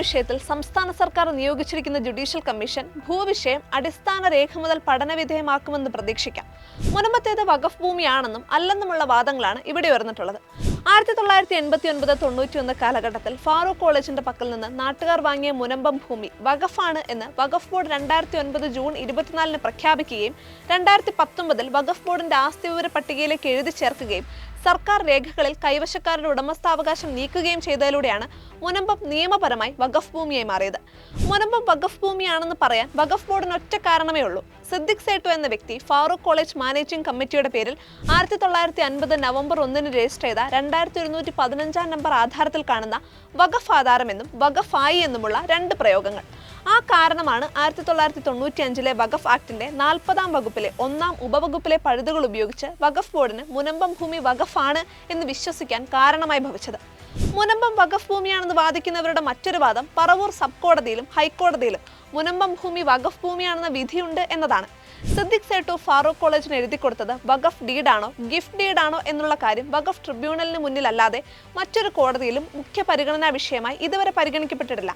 വിഷയത്തിൽ സംസ്ഥാന സർക്കാർ നിയോഗിച്ചിരിക്കുന്ന ജുഡീഷ്യൽ കമ്മീഷൻ ഭൂവിഷയം അടിസ്ഥാന രേഖ മുതൽ പഠനവിധേയമാക്കുമെന്ന് പ്രതീക്ഷിക്കാം. മുനമ്പത്തേത് വഖഫ് ഭൂമിയാണെന്നും അല്ലെന്നുമുള്ള വാദങ്ങളാണ് ഇവിടെ ഉയർന്നിട്ടുള്ളത്. ആയിരത്തി തൊള്ളായിരത്തി എൺപത്തി ഒൻപത് തൊണ്ണൂറ്റി ഒന്ന് കാലഘട്ടത്തിൽ ഫാറൂഖ് കോളേജിന്റെ പക്കൽ നിന്ന് നാട്ടുകാർ വാങ്ങിയ മുനമ്പം ഭൂമി വഖഫാണ് എന്ന് വഖഫ് ബോർഡ് രണ്ടായിരത്തി ഒൻപത് ജൂൺ ഇരുപത്തിനാലിന് പ്രഖ്യാപിക്കുകയും രണ്ടായിരത്തി പത്തൊമ്പതിൽ വഖഫ് ബോർഡിന്റെ ആസ്തി വിവര പട്ടികയിലേക്ക് എഴുതി ചേർക്കുകയും സർക്കാർ രേഖകളിൽ കൈവശക്കാരുടെ ഉടമസ്ഥാവകാശം നീക്കുകയും ചെയ്തതിലൂടെയാണ് മുനമ്പം നിയമപരമായി വഖഫ് ഭൂമിയായി മാറിയത്. മുനമ്പം വഖഫ് ഭൂമിയാണെന്ന് പറയാൻ വഖഫ് ബോർഡിന് ഒറ്റ കാരണമേ ഉള്ളൂ. സിദ്ദിഖ് സേട്ടു എന്ന വ്യക്തി ഫാറൂഖ് കോളേജ് മാനേജിംഗ് കമ്മിറ്റിയുടെ പേരിൽ ആയിരത്തി തൊള്ളായിരത്തി അൻപത് നവംബർ ഒന്നിന് രജിസ്റ്റർ ചെയ്ത രണ്ടായിരത്തി ഒരുന്നൂറ്റി പതിനഞ്ചാം നമ്പർ ആധാരത്തിൽ കാണുന്ന വഖഫ് ആധാരമെന്നും ആയി എന്നുമുള്ള രണ്ട് പ്രയോഗങ്ങൾ. ആ കാരണമാണ് ആയിരത്തി തൊള്ളായിരത്തി തൊണ്ണൂറ്റി അഞ്ചിലെ വഖഫ് ആക്ടിന്റെ നാൽപ്പതാം വകുപ്പിലെ ഒന്നാം ഉപവകുപ്പിലെ പഴുതുകൾ ഉപയോഗിച്ച് വഖഫ് ബോർഡിന് മുനമ്പം ഭൂമി വഖഫാണ് എന്ന് വിശ്വസിക്കാൻ കാരണമായി ഭവിച്ചത്. മുനമ്പം വഖഫ് ഭൂമിയാണെന്ന് വാദിക്കുന്നവരുടെ മറ്റൊരു വാദം പറവൂർ സബ് കോടതിയിലും ഹൈക്കോടതിയിലും മുനമ്പം ഭൂമി വഖഫ് ഭൂമിയാണെന്ന വിധിയുണ്ട് എന്നതാണ്. സിദ്ദിഖ് സേട്ടു ഫാറൂഖ് കോളേജിന് എഴുതി കൊടുത്തത് വഖഫ് ഡീഡാണോ ഗിഫ്റ്റ് ഡീഡാണോ എന്നുള്ള കാര്യം വഖഫ് ട്രിബ്യൂണലിന് മുന്നിലല്ലാതെ മറ്റൊരു കോടതിയിലും മുഖ്യ പരിഗണനാ വിഷയമായി ഇതുവരെ പരിഗണിക്കപ്പെട്ടിട്ടില്ല.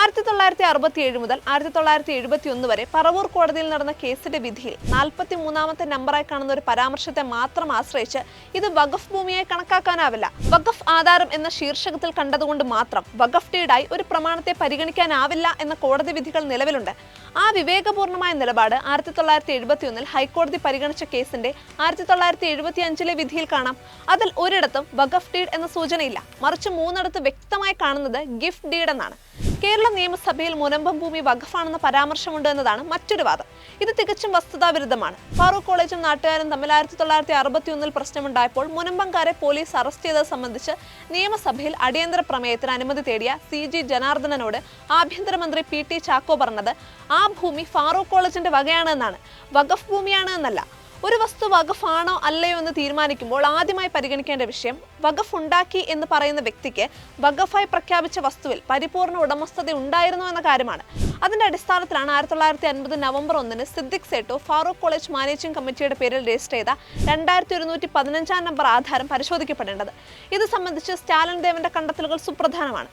ആയിരത്തി തൊള്ളായിരത്തി അറുപത്തി ഏഴ് മുതൽ ആയിരത്തി തൊള്ളായിരത്തി എഴുപത്തി ഒന്ന് വരെ പറവൂർ കോടതിയിൽ നടന്ന കേസിന്റെ വിധിയിൽ നാൽപ്പത്തി മൂന്നാമത്തെ നമ്പറായി കാണുന്ന ഒരു പരാമർശത്തെ മാത്രം ആശ്രയിച്ച് ഇത് വഖഫ് ഭൂമിയായി കണക്കാക്കാനാവില്ല. വഖഫ് ആധാരം എന്ന ശീർഷകത്തിൽ കണ്ടതുകൊണ്ട് മാത്രം വഖഫ് ഡീഡായി ഒരു പ്രമാണത്തെ പരിഗണിക്കാനാവില്ല എന്ന കോടതി വിധികൾ നിലവിലുണ്ട്. ആ വിവേകപൂർണമായ നിലപാട് ആയിരത്തി തൊള്ളായിരത്തി എഴുപത്തി ഒന്നിൽ ഹൈക്കോടതി പരിഗണിച്ച കേസിന്റെ ആയിരത്തി തൊള്ളായിരത്തി എഴുപത്തി അഞ്ചിലെ വിധിയിൽ കാണാം. അതിൽ ഒരിടത്തും വഖഫ് ഡീഡ് എന്ന സൂചനയില്ല. മറിച്ച് മൂന്നിടത്ത് വ്യക്തമായി കാണുന്നത് ഗിഫ്റ്റ് ഡീഡ് എന്നാണ്. കേരള നിയമസഭയിൽ മുനമ്പം ഭൂമി വഖഫാണെന്ന പരാമർശമുണ്ട് എന്നതാണ് മറ്റൊരു വാദം. ഇത് തികച്ചും വസ്തുതാവിരുദ്ധമാണ്. ഫാറൂഖ് കോളേജും നാട്ടുകാരും തമ്മിൽ ആയിരത്തി തൊള്ളായിരത്തി അറുപത്തി ഒന്നിൽ പ്രശ്നമുണ്ടായപ്പോൾ മുനമ്പംകാരെ പോലീസ് അറസ്റ്റ് ചെയ്തത് സംബന്ധിച്ച് നിയമസഭയിൽ അടിയന്തര പ്രമേയത്തിന് അനുമതി തേടിയ സി ജി ജനാർദ്ദനോട് ആഭ്യന്തരമന്ത്രി പി ടി ചാക്കോ പറഞ്ഞത് ആ ഭൂമി ഫാറൂഖ് കോളേജിന്റെ വകയാണ് എന്നാണ്. വഖഫ് ഭൂമിയാണ് എന്നല്ല ഒരു വസ്തു വഖഫാണോ അല്ലയോ എന്ന് തീരുമാനിക്കുമ്പോൾ ആദ്യമായി പരിഗണിക്കേണ്ട വിഷയം വഖഫ് ഉണ്ടാക്കി എന്ന് പറയുന്ന വ്യക്തിക്ക് വഖഫായി പ്രഖ്യാപിച്ച വസ്തുവിൽ പരിപൂർണ ഉടമസ്ഥത ഉണ്ടായിരുന്നു എന്ന കാര്യമാണ്. അതിന്റെ അടിസ്ഥാനത്തിലാണ് ആയിരത്തി തൊള്ളായിരത്തി അൻപത് നവംബർ ഒന്നിന് സിദ്ദിഖ് സേട്ടോ ഫാറൂഖ് കോളേജ് മാനേജിംഗ് കമ്മിറ്റിയുടെ പേരിൽ രജിസ്റ്റർ ചെയ്ത രണ്ടായിരത്തി ഒരുന്നൂറ്റി പതിനഞ്ചാം നമ്പർ ആധാരം പരിശോധിക്കപ്പെടേണ്ടത്. ഇത് സംബന്ധിച്ച് സ്റ്റാലിൻ ദേവന്റെ കണ്ടെത്തലുകൾ സുപ്രധാനമാണ്.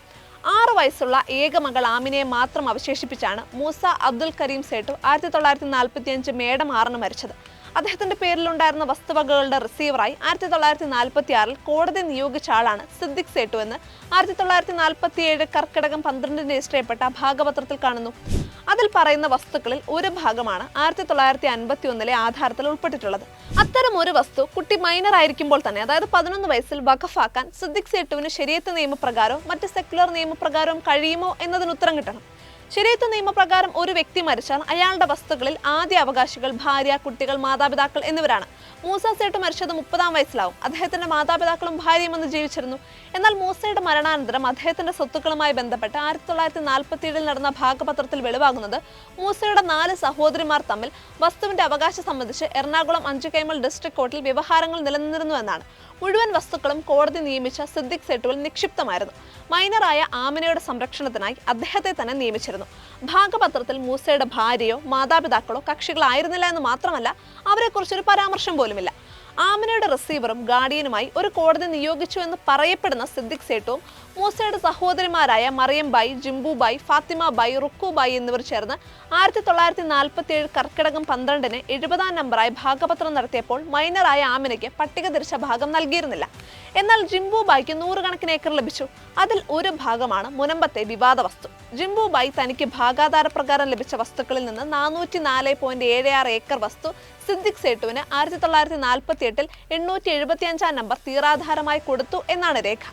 ആറു വയസ്സുള്ള ഏക മകൾ ആമിനയെ മാത്രം അവശേഷിപ്പിച്ചാണ് മൂസ അബ്ദുൽ കരീം സേട്ടു ആയിരത്തി തൊള്ളായിരത്തി നാൽപ്പത്തി അഞ്ച് മേഡം ആറിന് മരിച്ചത്. അദ്ദേഹത്തിന്റെ പേരിലുണ്ടായിരുന്ന വസ്തുവകകളുടെ റിസീവറായി ആയിരത്തി തൊള്ളായിരത്തി നാൽപ്പത്തി ആറിൽ കോടതി നിയോഗിച്ച ആളാണ് സിദ്ദിഖ് സേട്ടു എന്ന്. ആയിരത്തി തൊള്ളായിരത്തി നാൽപ്പത്തി ഏഴ് കർക്കിടകം പന്ത്രണ്ടിന് രജിസ്റ്റർ ചെയ്യപ്പെട്ട ഭാഗപത്രത്തിൽ കാണുന്നു. അതിൽ പറയുന്ന വസ്തുക്കളിൽ ഒരു ഭാഗമാണ് ആയിരത്തി തൊള്ളായിരത്തി അൻപത്തി ഒന്നിലെ ആധാരത്തിൽ ഉൾപ്പെട്ടിട്ടുള്ളത്. അത്തരം ഒരു വസ്തു കുട്ടി മൈനർ ആയിരിക്കുമ്പോൾ തന്നെ അതായത് പതിനൊന്ന് വയസ്സിൽ വഖഫാക്കാൻ സിദ്ദിഖ് സേട്ടുവിന് ശരിയത്ത് നിയമപ്രകാരവും മറ്റ് സെക്യുലർ നിയമപ്രകാരവും കഴിയുമോ എന്നതിന് ഉത്തരം കിട്ടണം. ശരിയത്ത് നിയമപ്രകാരം ഒരു വ്യക്തി മരിച്ചാൽ അയാളുടെ വസ്തുക്കളിൽ ആദ്യ അവകാശികൾ ഭാര്യ കുട്ടികൾ മാതാപിതാക്കൾ എന്നിവരാണ്. മൂസ സേട്ട് മരിച്ചത് മുപ്പതാം വയസ്സിലാവും. അദ്ദേഹത്തിന്റെ മാതാപിതാക്കളും ഭാര്യയും അന്ന് ജീവിച്ചിരുന്നു. എന്നാൽ മൂസയുടെ മരണാനന്തരം അദ്ദേഹത്തിന്റെ സ്വത്തുക്കളുമായി ബന്ധപ്പെട്ട് ആയിരത്തി തൊള്ളായിരത്തി നാൽപ്പത്തി ഏഴിൽ നടന്ന ഭാഗപത്രത്തിൽ വെളിവാകുന്നത് മൂസയുടെ നാല് സഹോദരിമാർ തമ്മിൽ വസ്തുവിന്റെ അവകാശം സംബന്ധിച്ച് എറണാകുളം അഞ്ചുകൈമൽ ഡിസ്ട്രിക്ട് കോർട്ടിൽ വ്യവഹാരങ്ങൾ നിലനിന്നിരുന്നു എന്നാണ്. മുഴുവൻ വസ്തുക്കളും കോടതി നിയമിച്ച സിദ്ദിഖ് സേട്ടുവിൽ നിക്ഷിപ്തമായിരുന്നു. മൈനറായ ആമിനയുടെ സംരക്ഷണത്തിനായി അദ്ദേഹത്തെ തന്നെ നിയമിച്ചിരുന്നു. ഭാഗപത്രത്തിൽ മൂസയുടെ ഭാര്യയോ മാതാപിതാക്കളോ കക്ഷികളായിരുന്നില്ല എന്ന് മാത്രമല്ല അവരെക്കുറിച്ചൊരു പരാമർശം പോലുമില്ല. ആമിനയുടെ റിസീവറും ഗാർഡിയനുമായി ഒരു കോടതി നിയോഗിച്ചു എന്ന് പറയപ്പെടുന്ന സിദ്ദിഖ് സേട്ടുവും മൂസയുടെ സഹോദരിമാരായ മറിയം ബായി ജിംബു ബായി ഫാത്തിമ ബായി റുക്കു എന്നിവർ ചേർന്ന് ആയിരത്തി തൊള്ളായിരത്തി നാൽപ്പത്തി ഏഴ് കർക്കിടകം പന്ത്രണ്ടിന് എഴുപതാം നമ്പറായി ഭാഗപത്രം നടത്തിയപ്പോൾ മൈനറായ ആമിനയ്ക്ക് പട്ടിക തിരിച്ച ഭാഗം നൽകിയിരുന്നില്ല. എന്നാൽ ജിംബുബായിക്ക് നൂറുകണക്കിന് ഏക്കർ ലഭിച്ചു. അതിൽ ഒരു ഭാഗമാണ് മുനമ്പത്തെ വിവാദ വസ്തു. ജിംബുബായി തനിക്ക് ഭാഗാധാര പ്രകാരം ലഭിച്ച വസ്തുക്കളിൽ നിന്ന് നാനൂറ്റി നാല് പോയിന്റ് ഏഴ് ആറ് ഏക്കർ വസ്തു സിദ്ദിഖ് സേട്ടുവിന് ആയിരത്തി തൊള്ളായിരത്തി നാൽപ്പത്തി എട്ടിൽ എണ്ണൂറ്റി എഴുപത്തി അഞ്ചാം നമ്പർ തീരാധാരമായി കൊടുത്തു എന്നാണ് രേഖ.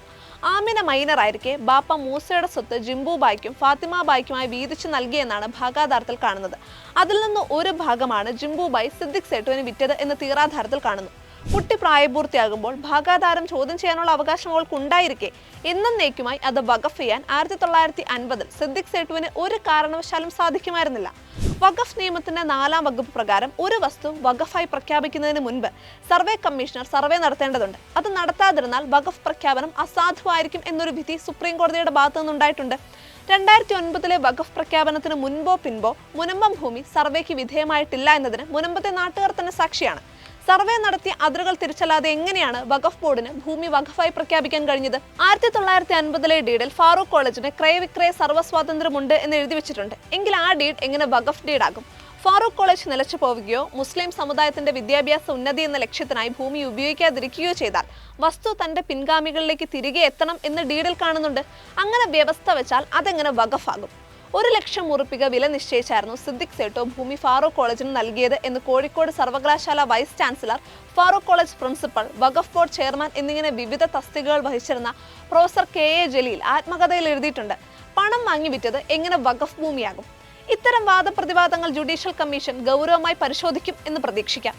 ആമിന മൈനർ ആയിരിക്കെ ബാപ്പ മൂസയുടെ സ്വത്ത് ജിംബുബായിക്കും ഫാത്തിമ ബായിക്കുമായി വീതിച്ചു നൽകിയെന്നാണ് ഭാഗാധാരത്തിൽ കാണുന്നത്. അതിൽ നിന്ന് ഒരു ഭാഗമാണ് ജിംബുബായി സിദ്ദിഖ് സേട്ടുവിന് വിറ്റത് എന്ന് തീരാധാരത്തിൽ കാണുന്നു. കുട്ടി പ്രായപൂർത്തിയാകുമ്പോൾ ഭാഗാധാരം ചോദ്യം ചെയ്യാനുള്ള അവകാശം അവൾക്ക് ഉണ്ടായിരിക്കെ എന്നേക്കുമായി അത് വഖഫ് ചെയ്യാൻ ആയിരത്തി തൊള്ളായിരത്തി അൻപതിൽ സിദ്ദിഖ് സേട്ടുവിന് ഒരു കാരണവശാലും സാധിക്കുമായിരുന്നില്ല. വഖഫ് നിയമത്തിന്റെ നാലാം വകുപ്പ് പ്രകാരം ഒരു വസ്തു വഖഫായി പ്രഖ്യാപിക്കുന്നതിന് മുൻപ് സർവേ കമ്മീഷണർ സർവേ നടത്തേണ്ടതുണ്ട്. അത് നടത്താതിരുന്നാൽ വഖഫ് പ്രഖ്യാപനം അസാധുവായിരിക്കും എന്നൊരു വിധി സുപ്രീം കോടതിയുടെ ഭാഗത്തു നിന്നുണ്ടായിട്ടുണ്ട്. രണ്ടായിരത്തി ഒൻപതിലെ വഖഫ് പ്രഖ്യാപനത്തിന് മുൻപോ പിൻപോ മുനമ്പം ഭൂമി സർവേക്ക് വിധേയമായിട്ടില്ല എന്നതിന് മുനമ്പത്തെ നാട്ടുകാർ തന്നെ സാക്ഷിയാണ്. സർവേ നടത്തി അതിരുകൾ തിരിച്ചല്ലാതെ എങ്ങനെയാണ് വഖഫ് ബോർഡിന് ഭൂമി വഖഫായി പ്രഖ്യാപിക്കാൻ കഴിഞ്ഞത്? ആയിരത്തി തൊള്ളായിരത്തി അൻപതിലെ ഡീഡിൽ ഫാറൂഖ് കോളേജിന് ക്രയവിക്രയ സർവസ്വാതന്ത്ര്യമുണ്ട് എന്ന് എഴുതി വെച്ചിട്ടുണ്ട്. എങ്കിൽ ആ ഡീഡ് എങ്ങനെ വഖഫ് ഡീഡാകും? ഫാറൂഖ് കോളേജ് നിലച്ചു പോവുകയോ മുസ്ലിം സമുദായത്തിന്റെ വിദ്യാഭ്യാസ ഉന്നതി എന്ന ലക്ഷ്യത്തിനായി ഭൂമി ഉപയോഗിക്കാതിരിക്കുകയോ ചെയ്താൽ വസ്തു തന്റെ പിൻഗാമികളിലേക്ക് തിരികെ എത്തണം എന്ന് ഡീഡിൽ കാണുന്നുണ്ട്. അങ്ങനെ വ്യവസ്ഥ വെച്ചാൽ അതെങ്ങനെ വഖഫാകും? ഒരു ലക്ഷം ഉറുപ്പിക വില നിശ്ചയിച്ചായിരുന്നു സിദ്ദിഖ് സേട്ടോ ഭൂമി ഫാറൂഖ് കോളേജിന് നൽകിയത് എന്ന് കോഴിക്കോട് സർവകലാശാല vice chancellor Farook college principal വഖഫ് ബോർഡ് ചെയർമാൻ എന്നിങ്ങനെ വിവിധ തസ്തികകൾ വഹിച്ചിരുന്ന പ്രൊഫസർ കെ എ ജലീൽ ആത്മകഥയിൽ എഴുതിയിട്ടുണ്ട്. പണം വാങ്ങി വിറ്റത് എങ്ങനെ വഖഫ് ഭൂമിയാകും? ഇത്തരം വാദപ്രതിവാദങ്ങൾ ജുഡീഷ്യൽ കമ്മീഷൻ ഗൗരവമായി പരിശോധിക്കും എന്ന് പ്രതീക്ഷിക്കാം.